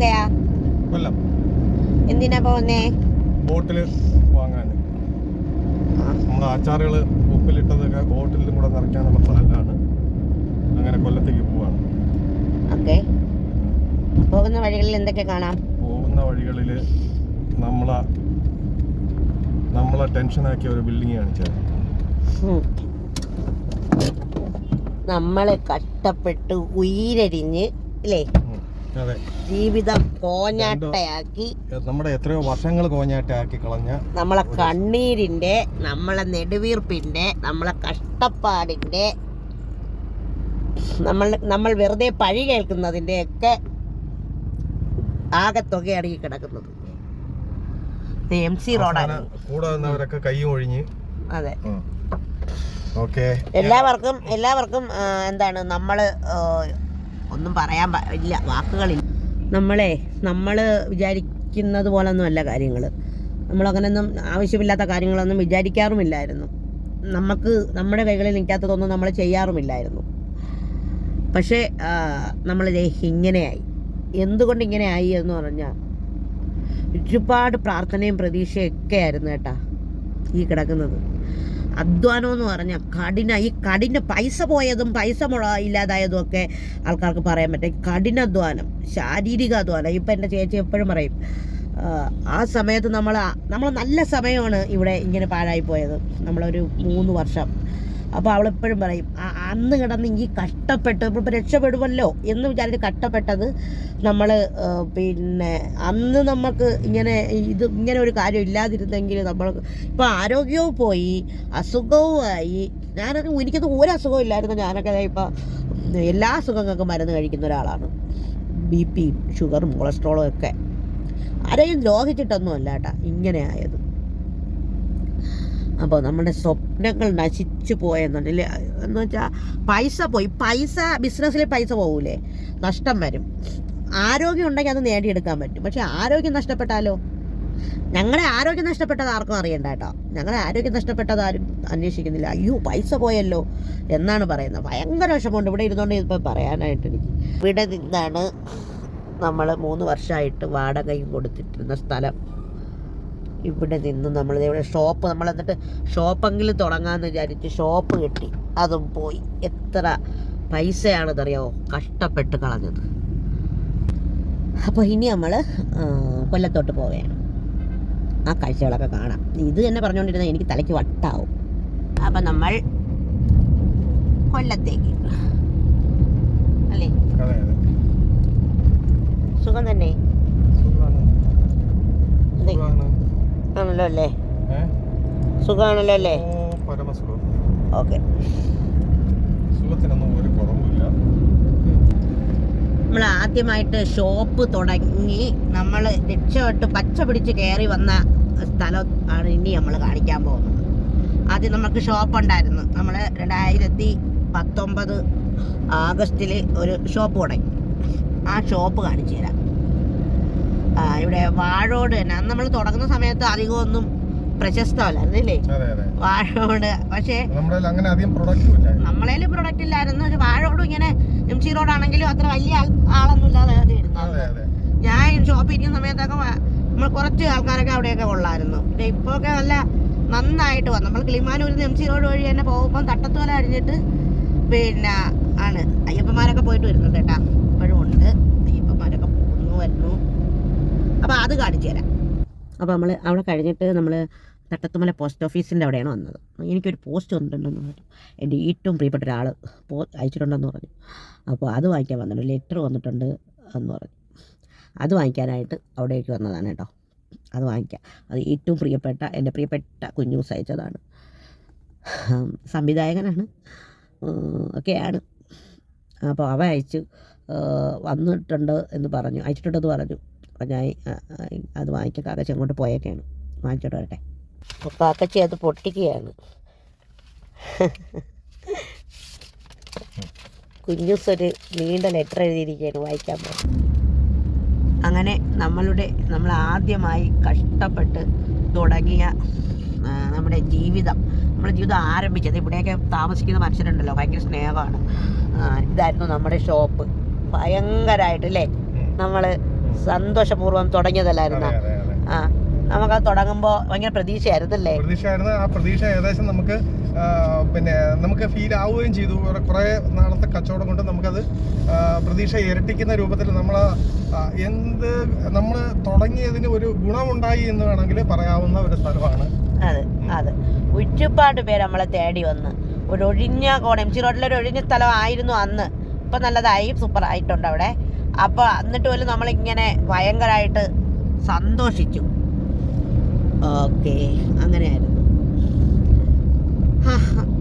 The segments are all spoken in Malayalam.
പോവുകയാ? കൊല്ലം. എന്തിനാ പോകുന്നേ ബോട്ടിൽ വാങ്ങാൻ നമ്മുടെ അച്ചാറുകൾ ഉപ്പിലിട്ടതൊക്കെ ബോട്ടിലും കൂടെ നിറയ്ക്കാനുള്ള പ്ലാനിലാണ് അങ്ങനെ കൊല്ലത്തേക്ക് പോവാണ്. ഓക്കെ. പോകുന്ന വഴികളിൽ എന്തൊക്കെ കാണാം? പോകുന്ന വഴികളിൽ നമ്മളെ നമ്മളെ ടെൻഷനാക്കിയ ഒരു ബിൽഡിംഗ് കാണിച്ചത് നമ്മളെ കഷ്ടപ്പെട്ട് ഉയരരിഞ്ഞ് അല്ലേ ജീവിതം കോഞ്ഞാട്ടയാക്കി. നമ്മുടെ എത്രയോ വർഷങ്ങൾ കോഞ്ഞാട്ടയാക്കി കളഞ്ഞ നമ്മളെ കണ്ണീരിന്റെ നമ്മളെ നെടുവീർപ്പിന്റെ നമ്മളെ കഷ്ടപ്പാടിന്റെ നമ്മൾ നമ്മൾ വെറുതെ പഴി കേൾക്കുന്നതിന്റെ ഒക്കെ ആകെ തുകയാണ് ഈ കിടക്കുന്നത് എം സി റോഡാണ്. അവസാനം കൂടെ നിന്നവരൊക്കെ കൈയും ഒഴിഞ്ഞ്. അതെ. ഓക്കെ. എല്ലാവർക്കും എല്ലാവർക്കും എന്താണ് നമ്മൾ ഒന്നും പറയാൻ ഇല്ല വാക്കുകളില്ല. നമ്മളെ നമ്മൾ വിചാരിക്കുന്നത് പോലൊന്നും അല്ല കാര്യങ്ങൾ നമ്മളങ്ങനെയൊന്നും ആവശ്യമില്ലാത്ത കാര്യങ്ങളൊന്നും വിചാരിക്കാറുമില്ലായിരുന്നു. നമുക്ക് നമ്മുടെ കൈകളിൽ നിൽക്കാത്തതൊന്നും നമ്മൾ ചെയ്യാറുമില്ലായിരുന്നു. പക്ഷേ നമ്മൾ ഇങ്ങനെയായി. എന്തുകൊണ്ട് ഇങ്ങനെ ആയി എന്ന് പറഞ്ഞാൽ ഒരുപാട് പ്രാർത്ഥനയും പ്രതീക്ഷയും ഒക്കെ ആയിരുന്നു കേട്ടാ ഈ കിടക്കുന്നത്. അധ്വാനം എന്ന് പറഞ്ഞാൽ കഠിന ഈ കഠിന പൈസ പോയതും പൈസ മുള ഇല്ലാതായതും ഒക്കെ ആൾക്കാർക്ക് പറയാൻ പറ്റും. കഠിനാധ്വാനം ശാരീരിക അധ്വാനം ഇപ്പം എന്റെ ചേച്ചി എപ്പോഴും പറയും ആ, സമയത്ത് നമ്മൾ നമ്മൾ നല്ല സമയമാണ് ഇവിടെ ഇങ്ങനെ പാഴായി പോയത്. നമ്മളൊരു മൂന്ന് വർഷം. അപ്പോൾ അവളെപ്പോഴും പറയും "ആ- അന്ന് കിടന്ന് ഈ കഷ്ടപ്പെട്ട് നമ്മളിപ്പോൾ രക്ഷപ്പെടുമല്ലോ എന്ന് വിചാരിച്ച് കഷ്ടപ്പെട്ടത് നമ്മൾ പിന്നെ അന്ന് നമുക്ക് ഇങ്ങനെ ഇത് ഇങ്ങനെ ഒരു കാര്യം ഇല്ലാതിരുന്നെങ്കിൽ നമ്മൾ ഇപ്പോൾ ആരോഗ്യവും പോയി അസുഖവുമായി ഞാനൊക്കെ എനിക്കത് ഒരു അസുഖവും ഇല്ലായിരുന്നു. ഞാനൊക്കെ ഇപ്പോൾ എല്ലാ അസുഖങ്ങൾക്കും മരുന്ന് കഴിക്കുന്ന ഒരാളാണ്. ബി പിയും ഷുഗറും കൊളസ്ട്രോളും ഒക്കെ. ആരെയും ദ്രോഹിച്ചിട്ടൊന്നും അല്ല കേട്ടാ ഇങ്ങനെ ആയത് അപ്പോൾ നമ്മുടെ സ്വപ്നങ്ങൾ നശിച്ചു പോയെന്നുണ്ടല്ലേ എന്ന് വെച്ചാൽ പൈസ പോയി. പൈസ ബിസിനസ്സിൽ പൈസ പോകൂലേ നഷ്ടം വരും. ആരോഗ്യം ഉണ്ടെങ്കിൽ അത് നേടിയെടുക്കാൻ പറ്റും. പക്ഷേ ആരോഗ്യം നഷ്ടപ്പെട്ടാലോ? ഞങ്ങളുടെ ആരോഗ്യം നഷ്ടപ്പെട്ടത് ആർക്കും അറിയണ്ട കേട്ടോ. ഞങ്ങളുടെ ആരോഗ്യം നഷ്ടപ്പെട്ടത് ആരും അന്വേഷിക്കുന്നില്ല. അയ്യോ പൈസ പോയല്ലോ എന്നാണ് പറയുന്നത്. ഭയങ്കര വിഷമമുണ്ട്. ഇവിടെ ഇരുന്നുകൊണ്ട് ഇപ്പോൾ പറയാനായിട്ട് എനിക്ക്. ഇവിടെ നിന്നാണ് നമ്മൾ മൂന്ന് വർഷമായിട്ട് വാടകയും കൊടുത്തിട്ടിരുന്ന സ്ഥലം. ഇവിടെ നിന്ന് നമ്മൾ ഇവിടെ ഷോപ്പ് നമ്മൾ എന്നിട്ട് ഷോപ്പെങ്കിലും തുടങ്ങാമെന്ന് വിചാരിച്ച് ഷോപ്പ് കിട്ടി. അതും പോയി. എത്ര പൈസയാണെന്നറിയാമോ കഷ്ടപ്പെട്ട് കളഞ്ഞത്. അപ്പോൾ ഇനി നമ്മൾ കൊല്ലത്തോട്ട് പോവുകയാണ്. ആ കാഴ്ചകളൊക്കെ കാണാം. ഇത് തന്നെ പറഞ്ഞുകൊണ്ടിരുന്ന എനിക്ക് തലയ്ക്ക് വട്ടാവും. അപ്പം നമ്മൾ കൊല്ലത്തേക്ക്. അല്ലേ? സുഖം തന്നെ? അതെ. ആണല്ലോ അല്ലേ? സുഖമാണല്ലോ അല്ലേ ഓക്കെ. സുഖത്തിനൊന്നും ഒരു കുറവുമില്ല. നമ്മൾ ആദ്യമായിട്ട് ഷോപ്പ് തുടങ്ങി നമ്മൾ രക്ഷപ്പെട്ട് പച്ച പിടിച്ച് കയറി വന്ന സ്ഥലം ആണ് ഇനി നമ്മൾ കാണിക്കാൻ പോകുന്നത്. ആദ്യം നമുക്ക് ഷോപ്പ് ഉണ്ടായിരുന്നു. നമ്മൾ രണ്ടായിരത്തി പത്തൊമ്പത് ആഗസ്റ്റിൽ ഒരു ഷോപ്പ് തുടങ്ങി. ആ ഷോപ്പ് കാണിച്ചു തരാം. ഇവിടെ വാഴോട് തന്നെ. അന്ന് നമ്മൾ തുടങ്ങുന്ന സമയത്ത് അധികമൊന്നും അതെ വാഴോട്. പക്ഷേ നമ്മളേലും പ്രൊഡക്റ്റും ഇല്ലായിരുന്നു. പക്ഷെ വാഴോടും ഇങ്ങനെ എം സി റോഡാണെങ്കിലും അത്ര വലിയ ആളൊന്നും ഇല്ലാതെ ഇരുന്നത്. ഞാൻ ഷോപ്പ് ഇരിക്കുന്ന സമയത്തൊക്കെ നമ്മൾ കുറച്ച് ആൾക്കാരൊക്കെ അവിടെയൊക്കെ കൊള്ളായിരുന്നു പിന്നെ ഇപ്പോൾ ഒക്കെ നല്ല നന്നായിട്ട് വന്നു. നമ്മൾ കിളിമാനൂരിൽ എം സി റോഡ് വഴി തന്നെ പോകുമ്പോൾ തട്ടത്തോല അഴിഞ്ഞിട്ട് പിന്നെ ആണ്. അയ്യപ്പന്മാരൊക്കെ പോയിട്ട് വരുന്നുണ്ട് കേട്ടാ. ഇപ്പോഴും ഉണ്ട്. അയ്യപ്പന്മാരൊക്കെ പോകുന്നു വരുന്നു. അപ്പോൾ അത് കാണിച്ചു തരാം. അപ്പോൾ നമ്മൾ അവിടെ കഴിഞ്ഞിട്ട് നമ്മൾ തട്ടത്തുമല പോസ്റ്റ് ഓഫീസിന്റെ അവിടെയാണ് വന്നത്. എനിക്കൊരു പോസ്റ്റ് വന്നിട്ടുണ്ടെന്ന് പറഞ്ഞു. എന്റെ ഏറ്റവും പ്രിയപ്പെട്ട ഒരാൾ പോ അയച്ചിട്ടുണ്ടെന്ന് പറഞ്ഞു. അപ്പോൾ അത് വാങ്ങിക്കാൻ വന്നിട്ടുണ്ട്. ലെറ്റർ വന്നിട്ടുണ്ട് എന്ന് പറഞ്ഞു. അത് വാങ്ങിക്കാനായിട്ട് അവിടേക്ക് വന്നതാണ് കേട്ടോ. അത് വാങ്ങിക്കാം. അത് ഏറ്റവും പ്രിയപ്പെട്ട എന്റെ പ്രിയപ്പെട്ട കുഞ്ഞൂസ് അയച്ചതാണ്. സംവിധായകനാണ്. ഒക്കെയാണ്. അപ്പോൾ അവ അയച്ചു വന്നിട്ടുണ്ട് എന്ന് പറഞ്ഞു. അയച്ചിട്ടുണ്ടെന്ന് പറഞ്ഞു. ആ, അത് വാങ്ങിച്ചിട്ട് കാക്കച്ചി അങ്ങോട്ട് പോയേക്കാണ്. വാങ്ങിച്ചോട്ട് വരട്ടെ. അപ്പോൾ കാക്കച്ചി അത് പൊട്ടിക്കുകയാണ്. കുഞ്ഞൂസ് ഒരു നീണ്ട ലെറ്റർ എഴുതിയിരിക്കുകയാണ് വായിക്കാൻ പോകും അങ്ങനെ നമ്മളുടെ നമ്മൾ ആദ്യമായി കഷ്ടപ്പെട്ട് തുടങ്ങിയ നമ്മുടെ ജീവിതം നമ്മുടെ ജീവിതം ആരംഭിച്ചത് ഇവിടെയൊക്കെ താമസിക്കുന്ന മനുഷ്യരുണ്ടല്ലോ ഭയങ്കര സ്നേഹമാണ്. ഇതായിരുന്നു നമ്മുടെ ഷോപ്പ്. ഭയങ്കരമായിട്ട് അല്ലേ? നമ്മൾ സന്തോഷപൂർവം തുടങ്ങിയതല്ലായിരുന്നു? അതെ, അതെ, അത്. ആ തുടങ്ങുമ്പോൾ ഭയങ്കര പ്രതീക്ഷയായിരുന്നല്ലേ? പ്രതീക്ഷയായിരുന്നു. ആ പ്രതീക്ഷ ഏകദേശം നമുക്ക് പിന്നെ നമുക്ക് ഫീൽ ആവുകയും ചെയ്തു. കുറെ- നാളത്തെ കച്ചവടം കൊണ്ട് നമുക്കത് ആ, പ്രതീക്ഷ ഇരട്ടിക്കുന്ന രൂപത്തിൽ നമ്മൾ എന്ത് നമ്മൾ തുടങ്ങിയതിന് ഒരു ഗുണമുണ്ടായി എന്ന് വേണമെങ്കിൽ പറയാവുന്ന ഒരു സ്ഥലമാണ്. അതെ അതെ. ഒരുപാട് പേര് നമ്മളെ തേടി വന്ന്. ഒരു ഒഴിഞ്ഞ കോണം. എം സി റോഡിലൊരു ഒഴിഞ്ഞ സ്ഥലമായിരുന്നു അന്ന്. ഇപ്പം നല്ലതായി സൂപ്പർ ആയിട്ടുണ്ട് അവിടെ. അപ്പോൾ എന്നിട്ട് പോലും നമ്മളിങ്ങനെ ഭയങ്കരമായിട്ട് സന്തോഷിച്ചു. ഓക്കെ അങ്ങനെയായിരുന്നു.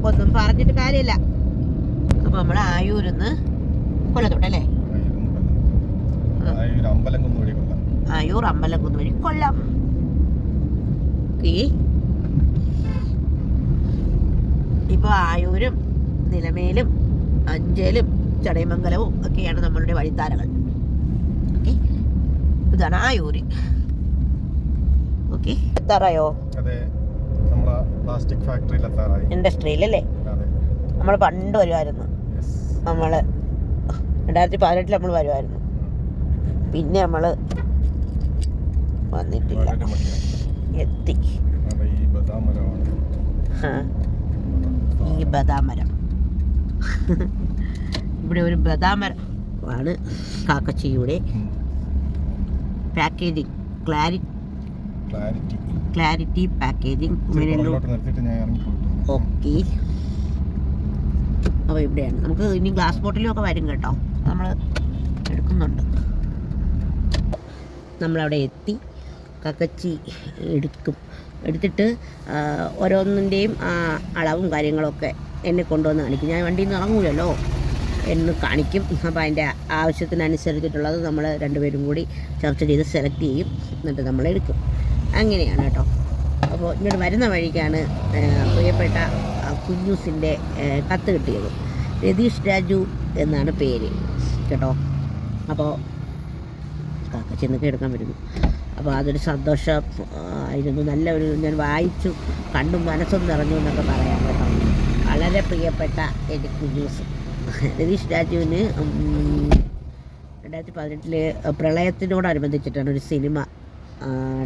ഒന്നും പറഞ്ഞിട്ട് കാര്യമില്ല. അപ്പോൾ നമ്മൾ ആയൂരിന്ന് വഴി കൊള്ളാം ആയൂർ അമ്പലക്കുന്ന് വഴി കൊല്ലം. ഇപ്പൊ ഇപ്പോൾ ആയൂരും നിലമേലും അഞ്ചലും ചടയമംഗലവും ഒക്കെയാണ് നമ്മളുടെ വഴിത്താരകൾ. ഓക്കെ ഇതാണ് ആയൂര് ഓക്കെ. എത്താറായോ? പ്ലാസ്റ്റിക് ഫാക്ടറിയിൽ എത്താറായി. നമ്മൾ പണ്ട് വരുമായിരുന്നു നമ്മൾ രണ്ടായിരത്തി പതിനെട്ടിൽ നമ്മൾ വരുമായിരുന്നു പിന്നെ നമ്മൾ വന്നിട്ടില്ല. എത്തി. ഈ ബദാമരം. ഇവിടെ ഒരു ബദാമരം ആണ് കാക്കച്ചിയുടെ ക്ലാരി ക്ലാരിറ്റി ക്ലാരിറ്റി ഓക്കെ അപ്പോൾ ഇവിടെയാണ്. നമുക്ക് ഇനി ഗ്ലാസ് ബോട്ടിലും ഒക്കെ വരും കേട്ടോ. നമ്മൾ എടുക്കുന്നുണ്ട്. നമ്മളവിടെ എത്തി. കക്കച്ചി എടുക്കും. എടുത്തിട്ട് ഓരോന്നിന്റെയും അളവും കാര്യങ്ങളൊക്കെ എന്നെ കൊണ്ടുവന്ന് കാണിക്കും. ഞാൻ വണ്ടിയിൽ നിന്ന് ഇറങ്ങൂലല്ലോ. എന്ന് കാണിക്കും. അപ്പോൾ അതിന്റെ ആവശ്യത്തിനനുസരിച്ചിട്ടുള്ളത് നമ്മൾ രണ്ടുപേരും കൂടി ചർച്ച ചെയ്ത് സെലക്ട് ചെയ്യും. എന്നിട്ട് നമ്മൾ എടുക്കും. അങ്ങനെയാണ് കേട്ടോ. അപ്പോൾ ഇങ്ങോട്ട് വരുന്ന വഴിക്കാണ് പ്രിയപ്പെട്ട കുഞ്ഞൂസിന്റെ കത്ത് കിട്ടിയത്. രതീഷ് രാജു എന്നാണ് പേര്. കേട്ടോ? അപ്പോൾ കാക്ക ചെന്നൊക്കെ എടുക്കാൻ വരുന്നു അപ്പോൾ അതൊരു സന്തോഷം ആയിരുന്നു. നല്ല ഒരു ഞാൻ വായിച്ചു കണ്ടും മനസ്സും നിറഞ്ഞു എന്നൊക്കെ പറയാൻ കേട്ടോ. വളരെ പ്രിയപ്പെട്ട എനിക്ക് കുഞ്ഞൂസ്. രതീഷ് രാജുവിന് രണ്ടായിരത്തി പതിനെട്ടിലെ പ്രളയത്തിനോടനുബന്ധിച്ചിട്ടാണ് ഒരു സിനിമ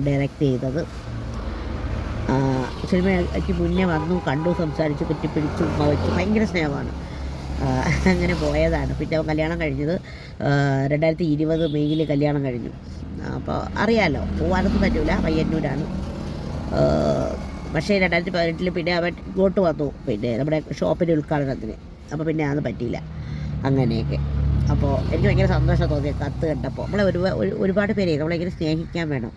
ഡയറക്റ്റ് ചെയ്തത്. സിനിമയ്ക്ക് മുന്നേ വന്നു കണ്ടു സംസാരിച്ചു കുറ്റിപ്പിടിച്ചു വെച്ചു. ഭയങ്കര സ്നേഹമാണ്. അങ്ങനെ പോയതാണ്. പിന്നെ അവൻ കല്യാണം കഴിഞ്ഞത് രണ്ടായിരത്തി ഇരുപത് മെയ്യിൽ കല്യാണം കഴിഞ്ഞു. അപ്പോൾ അറിയാമല്ലോ പോകാനൊന്നും പറ്റൂല പയ്യന്നൂരാണ് പക്ഷേ രണ്ടായിരത്തി പതിനെട്ടിൽ പിന്നെ അവൻ ഇങ്ങോട്ട് വന്നു. പിന്നെ നമ്മുടെ ഷോപ്പിന്റെ ഉദ്ഘാടനത്തിന്. അപ്പോൾ പിന്നെ അതൊന്നും പറ്റിയില്ല. അങ്ങനെയൊക്കെ. അപ്പോൾ എനിക്ക് ഭയങ്കര സന്തോഷം തോന്നി കത്ത് കണ്ടപ്പോൾ നമ്മളെ ഒരു ഒരു- ഒരുപാട് പേരെ നമ്മളെങ്ങനെ സ്നേഹിക്കാൻ വേണം.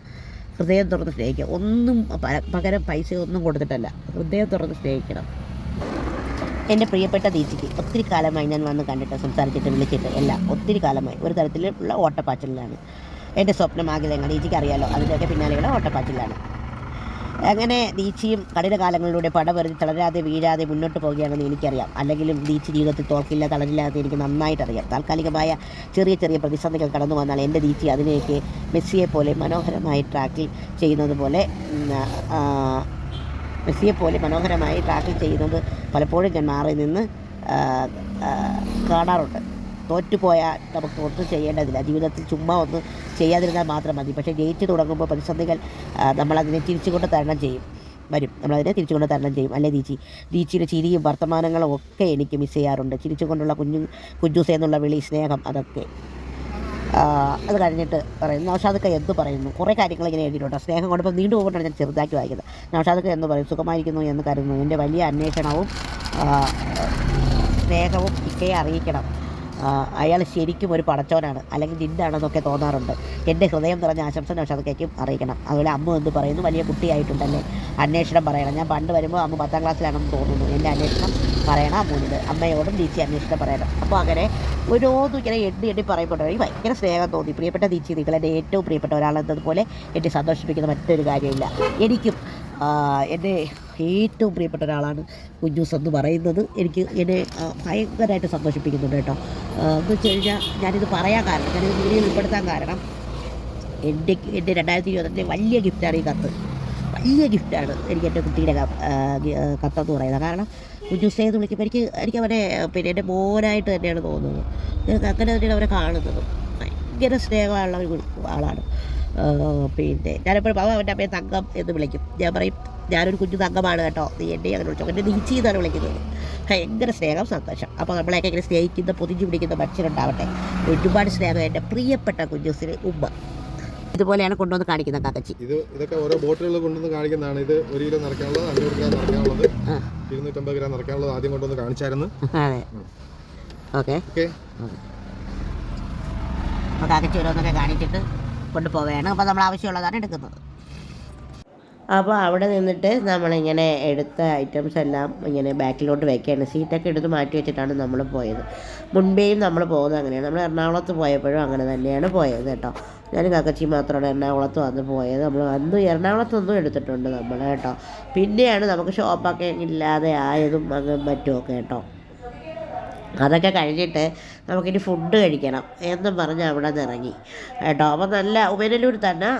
ഹൃദയം തുറന്ന് സ്നേഹിക്കുക ഒന്നും പകരം പൈസ ഒന്നും കൊടുത്തിട്ടല്ല. ഹൃദയം തുറന്ന് സ്നേഹിക്കണം. എന്റെ പ്രിയപ്പെട്ട ദീപ്തിക്ക് ഒത്തിരി കാലമായി ഞാൻ വന്ന് കണ്ടിട്ട് സംസാരിച്ചിട്ട് വിളിച്ചിട്ട് എല്ലാം ഒത്തിരി കാലമായി. ഒരു തരത്തിലുള്ള ഓട്ടപ്പാച്ചിലാണ്. എന്റെ സ്വപ്നം ആഗ്രഹങ്ങൾ ദീദിക്ക് അറിയാലോ. അതിന്റെയൊക്കെ പിന്നാലെയുള്ള ഓട്ടപ്പാച്ചിലാണ്. അങ്ങനെ ദീച്ചിയും കഠിന കാലങ്ങളിലൂടെ പടവരുതി തളരാതെ വീഴാതെ മുന്നോട്ട് പോവുകയാണെന്ന് എനിക്കറിയാം. അല്ലെങ്കിലും ദീച്ചി ജീവിതത്തിൽ തോൽക്കില്ല തളരില്ലാതെ എനിക്ക് നന്നായിട്ട് അറിയാം താൽക്കാലികമായ ചെറിയ ചെറിയ പ്രതിസന്ധികൾ കടന്നു വന്നാൽ എന്റെ ദീച്ചി അതിനേക്ക് മെസ്സിയെ പോലെ മനോഹരമായി ട്രാക്കിൽ ചെയ്യുന്നത് പോലെ മെസ്സിയെ പോലെ മനോഹരമായി ട്രാക്കിൽ ചെയ്യുന്നത് പലപ്പോഴും ഞാൻ മാറി നിന്ന് കാണാറുണ്ട്. തോറ്റുപോയാൽ നമുക്ക് ഒന്നും ചെയ്യേണ്ടതില്ല. ജീവിതത്തിൽ ചുമ്മാ ഒന്നും ചെയ്യാതിരുന്നാൽ മാത്രം മതി. പക്ഷേ ജയിച്ചു തുടങ്ങുമ്പോൾ പ്രതിസന്ധികൾ നമ്മളതിനെ തിരിച്ചുകൊണ്ട് തരണം ചെയ്യും. വരും. നമ്മളതിനെ തിരിച്ചുകൊണ്ട് തരണം ചെയ്യും. അല്ലേ ദീച്ചി ദീച്ചിയുടെ ചിരിയും വർത്തമാനങ്ങളും ഒക്കെ എനിക്ക് മിസ് ചെയ്യാറുണ്ട്. ചിരിച്ചുകൊണ്ടുള്ള കുഞ്ഞു കുഞ്ഞൂസ് എന്നുള്ള വിളി സ്നേഹം അതൊക്കെ. അത് കഴിഞ്ഞിട്ട് പറയുന്നു നൗഷാദൊക്കെ എന്ത് പറയുന്നു? കുറേ കാര്യങ്ങൾ ഇങ്ങനെ എഴുതിയിട്ടുണ്ട്. സ്നേഹം കൊണ്ടപ്പോൾ നീണ്ടു പോകുകൊണ്ടാണ് ഞാൻ ചെറുതാക്കി വായിക്കുന്നത്. നൗഷാദൊക്കെ എന്ന് പറയും സുഖമായിരിക്കുന്നു എന്ന് കരുതുന്നു. എന്റെ വലിയ അന്വേഷണവും സ്നേഹവും ഇക്കയെ അറിയിക്കണം. അയാൾ ശരിക്കും ഒരു പടച്ചോനാണ്. അല്ലെങ്കിൽ ജിന്നാണെന്നൊക്കെ തോന്നാറുണ്ട്. എന്റെ ഹൃദയം നിറഞ്ഞ ആശംസ നൗഷാദക്കേക്കും അറിയിക്കണം. അതുപോലെ അമ്മ എന്ത് പറയുന്നു വലിയ കുട്ടിയായിട്ടുണ്ടല്ലേ? അന്വേഷണം പറയണം. ഞാൻ പണ്ട് വരുമ്പോൾ അമ്മ പത്താം ക്ലാസ്സിലാണെന്ന് തോന്നുന്നു. എന്റെ അന്വേഷണം പറയണം അമ്മൂനിത് അമ്മയോടും ദീച്ചി അന്വേഷണം പറയണം. അപ്പോൾ അങ്ങനെ ഓരോന്നും ഇങ്ങനെ എണ്ണി എണ്ണി പറയുമ്പോൾ ഭയങ്കര സ്നേഹം തോന്നി. പ്രിയപ്പെട്ട ദീച്ചി നിങ്ങൾ എന്റെ ഏറ്റവും പ്രിയപ്പെട്ട ഒരാളെന്നതുപോലെ എന്നെ സന്തോഷിപ്പിക്കുന്ന മറ്റൊരു കാര്യമില്ല. എനിക്കും എന്റെ ഏറ്റവും പ്രിയപ്പെട്ട ഒരാളാണ് കുഞ്ഞൂസ് എന്ന് പറയുന്നത്. എനിക്ക് എന്നെ ഭയങ്കരമായിട്ട് സന്തോഷിപ്പിക്കുന്നുണ്ട് കേട്ടോ. എന്ന് വെച്ച് കഴിഞ്ഞാൽ ഞാനിത് പറയാൻ കാരണം ഞാനിത് വീഡിയോയിൽ ഉൾപ്പെടുത്താൻ കാരണം എന്റെ എന്റെ രണ്ടായിരത്തി ഇരുപത്തിന്റെ വലിയ ഗിഫ്റ്റാണ് ഈ കത്ത്. വലിയ ഗിഫ്റ്റാണ് എനിക്ക് എന്റെ കുട്ടിയുടെ കത്തെന്ന് പറയുന്നത്. കാരണം കുഞ്ഞുസേ എന്ന് വിളിക്കുമ്പോൾ എനിക്ക് എനിക്ക് അവനെ പിന്നെ എന്റെ മോനായിട്ട് തന്നെയാണ് തോന്നുന്നത്. അങ്ങനെ തന്നെയാണ് അവനെ കാണുന്നത്. ഭയങ്കര സ്നേഹമുള്ള ഒരു ആളാണ്. പിന്നെ ഞാനെപ്പോഴും അവൻ അവന്റെ അമ്മയെ തങ്കം എന്ന് വിളിക്കും. ഞാൻ പറയും ഞാനൊരു കുഞ്ഞു തങ്കമാണ് കേട്ടോ. നീ എന്നെ അങ്ങനെ വിളിച്ചു. എന്റെ നീച്ചി എന്നാണ് വിളിക്കുന്നത്. ഭയങ്കര സ്നേഹം സന്തോഷം. അപ്പോൾ നമ്മളെയൊക്കെ ഇങ്ങനെ സ്നേഹിക്കുന്ന പൊതിഞ്ഞു പിടിക്കുന്ന മനുഷ്യരുണ്ടാവട്ടെ. ഒരുപാട് സ്നേഹം എന്റെ പ്രിയപ്പെട്ട കുഞ്ഞുസിന് ഉമ്മ. ഇതുപോലെയാണ് കൊണ്ടുവന്ന് കാണിക്കുന്നത് കാക്കച്ചി. ഇത് ഇതൊക്കെ ഓരോ ബോട്ടുകൾ കൊണ്ടുവന്ന് കാണിക്കുന്നതാണ്. ഇത് ഒരു കിലോ നിറയ്ക്കാനുള്ളത് അഞ്ഞൂറ് ഗ്രാം നിറയ്ക്കാനുള്ളത് ഇരുന്നൂറ്റമ്പത് ഗ്രാം നിറയ്ക്കാനുള്ളത് ആദ്യം കൊണ്ടുവന്ന് കാണിച്ചായിരുന്നു. അതെ. ഓക്കെ. ഓക്കെ. അപ്പോൾ കാക്കച്ചി ഓരോന്നൊക്കെ കാണിച്ചിട്ട് കൊണ്ടുപോവുകയാണ്. അപ്പോൾ നമ്മൾ ആവശ്യമുള്ളതാണ് എടുക്കുന്നത്. അപ്പോൾ അവിടെ നിന്നിട്ട് നമ്മളിങ്ങനെ എടുത്ത ഐറ്റംസ് എല്ലാം ഇങ്ങനെ ബാക്കിലോട്ട് വയ്ക്കുകയാണ് സീറ്റൊക്കെ എടുത്ത് മാറ്റി വെച്ചിട്ടാണ് നമ്മൾ പോയത്. മുൻപേയും നമ്മൾ പോകുന്നത് അങ്ങനെയാണ്. നമ്മൾ എറണാകുളത്ത് പോയപ്പോഴും അങ്ങനെ തന്നെയാണ് പോയത് കേട്ടോ. ഞാൻ കക്കച്ചി മാത്രമാണ് എറണാകുളത്ത് വന്ന് പോയത്. നമ്മൾ അന്ന് എറണാകുളത്തൊന്നും എടുത്തിട്ടുണ്ട് നമ്മൾ കേട്ടോ. പിന്നെയാണ് നമുക്ക് ഷോപ്പൊക്കെ ഇല്ലാതെ ആയതും അങ്ങ് മറ്റുമൊക്കെ കേട്ടോ. അതൊക്കെ കഴിഞ്ഞിട്ട് നമുക്കിനി ഫുഡ് കഴിക്കണം എന്നും പറഞ്ഞ് അവിടെ നിന്ന് ഇറങ്ങി. കേട്ടോ. അപ്പോൾ നല്ല ഉമനല്ലൂർ തന്നെ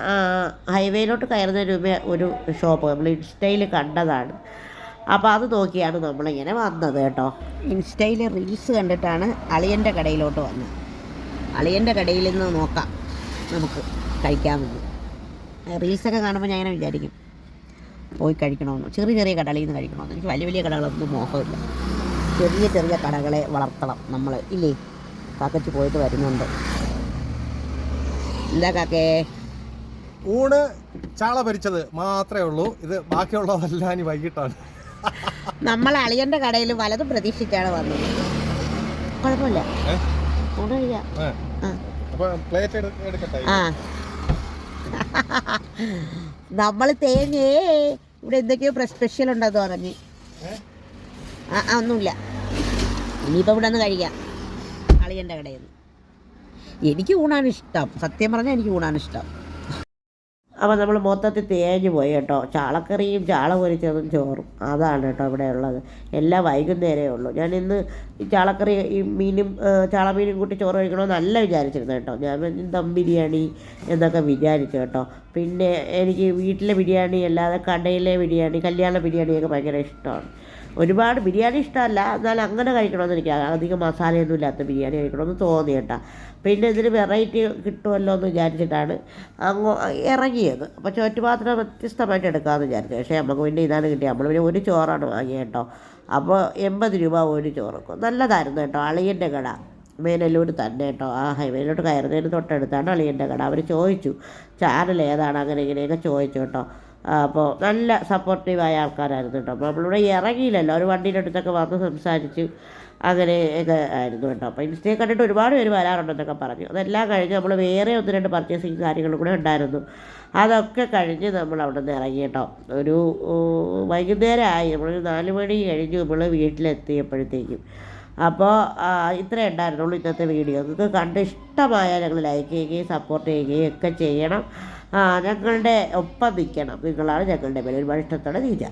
ഹൈവേയിലോട്ട് കയറുന്നതിന് മുമ്പേ ഒരു ഷോപ്പ് നമ്മൾ ഇൻസ്റ്റയിൽ കണ്ടതാണ്. അപ്പോൾ അത് നോക്കിയാണ് നമ്മളിങ്ങനെ വന്നത് കേട്ടോ. ഇൻസ്റ്റയിൽ റീൽസ് കണ്ടിട്ടാണ് അളിയന്റെ കടയിലോട്ട് വന്നത്. അളിയന്റെ കടയിൽ നിന്ന് നോക്കാം നമുക്ക് കഴിക്കാമെന്ന് റീൽസൊക്കെ കാണുമ്പോൾ ഞാൻ ഇങ്ങനെ വിചാരിക്കും പോയി കഴിക്കണമെന്ന് ചെറിയ ചെറിയ കടകളിൽ നിന്ന് കഴിക്കണമെന്ന് എനിക്ക് വലിയ വലിയ കടകളൊന്നും മോഹമില്ല. ചെറിയ ചെറിയ കടകളെ വളർത്തണം നമ്മൾ ഇല്ലേ? കാക്കച്ച് പോയിട്ട് വരുന്നുണ്ട്. എന്താ കാക്കേ. ഊണ് ചാള പരിച്ചത് മാത്രമേ ഉള്ളൂ. ഇത് ബാക്കിയുള്ളതെല്ലാം ഇനി വൈകിട്ടാണ്. നമ്മൾ അളിയന്റെ കടയിൽ വലതും പ്രതീക്ഷിച്ചാണ് വന്നത്. കുഴപ്പമില്ല. നമ്മൾ തേങ്ങേ. ഇവിടെ എന്തൊക്കെയോ സ്പെഷ്യൽ ഉണ്ടെന്ന് പറഞ്ഞ്? ആ ഒന്നുമില്ല. ഇനിയിപ്പോൾ ഇവിടെ നിന്ന് കഴിക്കാം. അളിയന്റെ കടയിൽ നിന്ന്. എനിക്ക് ഊണാൻ ഇഷ്ടം. സത്യം പറഞ്ഞാൽ എനിക്ക് ഊണാൻ ഇഷ്ടം. അപ്പോൾ നമ്മൾ മൊത്തത്തിൽ തേഞ്ഞ് പോയി കേട്ടോ. ചാളക്കറിയും ചാള പൊരിച്ചതും ചോറും. അതാണ് കേട്ടോ ഇവിടെ ഉള്ളത്. എല്ലാം വൈകുന്നേരമേ ഉള്ളൂ. ഞാൻ ഇന്ന് ഈ ചാളക്കറി ഈ മീനും ചാളമീനും കൂട്ടി ചോറ് കഴിക്കണമെന്ന് നല്ല വിചാരിച്ചിരുന്നു കേട്ടോ. ഞാൻ ദം ബിരിയാണി എന്നൊക്കെ വിചാരിച്ചു കേട്ടോ. പിന്നെ എനിക്ക് വീട്ടിലെ ബിരിയാണി അല്ലാതെ കടയിലെ ബിരിയാണി കല്യാണ ബിരിയാണിയൊക്കെ ഭയങ്കര ഇഷ്ടമാണ്. ഒരുപാട് ബിരിയാണി ഇഷ്ടമല്ല. എന്നാൽ അങ്ങനെ കഴിക്കണമെന്ന് എനിക്ക് അധികം മസാലയൊന്നും ഇല്ലാത്ത ബിരിയാണി കഴിക്കണമെന്ന് തോന്നി കേട്ടോ. പിന്നെ ഇതിന് വെറൈറ്റി കിട്ടുമല്ലോ എന്ന് വിചാരിച്ചിട്ടാണ് അങ്ങ് ഇറങ്ങിയത്. അപ്പോൾ ചോറ്റുപാത്രം വ്യത്യസ്തമായിട്ട് എടുക്കാമെന്ന് വിചാരിച്ചു. പക്ഷേ നമുക്ക് പിന്നെ ഇതാണ് കിട്ടിയത്. നമ്മൾ പിന്നെ ഒരു ചോറാണ് വാങ്ങിയത് കേട്ടോ. അപ്പോൾ എൺപത് രൂപ ഒരു ചോറൊക്കെ നല്ലതായിരുന്നു കേട്ടോ. അളിയന്റെ കട. മേനല്ലൂർ തന്നെ കേട്ടോ. ആ ഹൈവേയിലോട്ട് കയറുന്നതിന് തൊട്ടടുത്താണ് അളിയന്റെ കട. അവർ ചോദിച്ചു. ചാനൽ ഏതാണ്? അങ്ങനെ ഇങ്ങനെയൊക്കെ ചോദിച്ചു കേട്ടോ. അപ്പോൾ നല്ല സപ്പോർട്ടീവായ ആൾക്കാരായിരുന്നു കേട്ടോ അപ്പോൾ നമ്മളിവിടെ ഇറങ്ങിയില്ലല്ലോ. ഒരു വണ്ടിയുടെ അടുത്തൊക്കെ വന്ന് സംസാരിച്ചു അങ്ങനെ ഒക്കെ ആയിരുന്നു കേട്ടോ അപ്പോൾ ഇൻസ്റ്റയിൽ കണ്ടിട്ട് ഒരുപാട് പേര് വരാറുണ്ടെന്നൊക്കെ പറഞ്ഞു. അതെല്ലാം കഴിഞ്ഞ് നമ്മൾ വേറെ ഒന്ന് രണ്ട് പർച്ചേസിങ് കാര്യങ്ങളും കൂടെ ഉണ്ടായിരുന്നു. അതൊക്കെ കഴിഞ്ഞ് നമ്മൾ അവിടെ നിന്ന് ഇറങ്ങി കേട്ടോ ഒരു വൈകുന്നേരമായി. നമ്മളൊരു നാല് മണി കഴിഞ്ഞ് നമ്മൾ വീട്ടിലെത്തിയപ്പോഴത്തേക്കും. അപ്പോൾ ഇത്രേ ഉണ്ടായിരുന്നുള്ളൂ ഇന്നത്തെ വീഡിയോ. നിങ്ങൾക്ക് കണ്ട് ഇഷ്ടമായാൽ ഞങ്ങൾ ലൈക്ക് ചെയ്യുകയും സപ്പോർട്ട് ചെയ്യുകയും ഒക്കെ ചെയ്യണം. ഞങ്ങളുടെ ഒപ്പം നിൽക്കണം. നിങ്ങളാണ് ഞങ്ങളുടെ മേലെ ഒരുപാട് ഇഷ്ടത്തോടെ നീച്ച